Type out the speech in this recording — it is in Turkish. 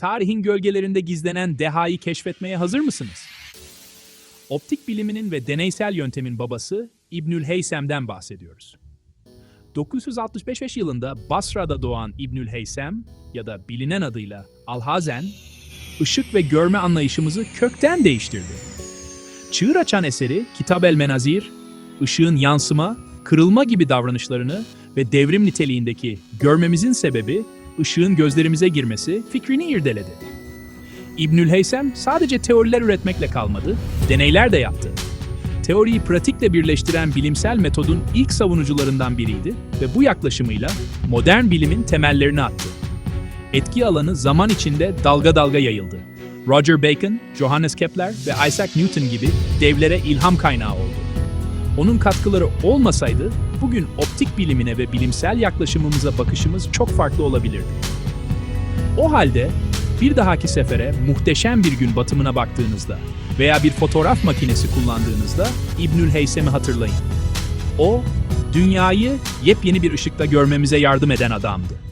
tarihin gölgelerinde gizlenen dehayı keşfetmeye hazır mısınız? Optik biliminin ve deneysel yöntemin babası İbnül Heysem'den bahsediyoruz. 965 yılında Basra'da doğan İbnül Heysem ya da bilinen adıyla Alhazen, ışık ve görme anlayışımızı kökten değiştirdi. Çığır açan eseri Kitab el Menazir, ışığın yansıma, kırılma gibi davranışlarını ve devrim niteliğindeki görmemizin sebebi ışığın gözlerimize girmesi fikrini irdeledi. İbnül Heysem sadece teoriler üretmekle kalmadı, deneyler de yaptı. Teoriyi pratikle birleştiren bilimsel metodun ilk savunucularından biriydi ve bu yaklaşımıyla modern bilimin temellerini attı. Etki alanı zaman içinde dalga dalga yayıldı. Roger Bacon, Johannes Kepler ve Isaac Newton gibi devlere ilham kaynağı oldu. Onun katkıları olmasaydı bugün optik bilimine ve bilimsel yaklaşımımıza bakışımız çok farklı olabilirdi. O halde bir dahaki sefere muhteşem bir gün batımına baktığınızda veya bir fotoğraf makinesi kullandığınızda İbnül Heysem'i hatırlayın. O, dünyayı yepyeni bir ışıkta görmemize yardım eden adamdı.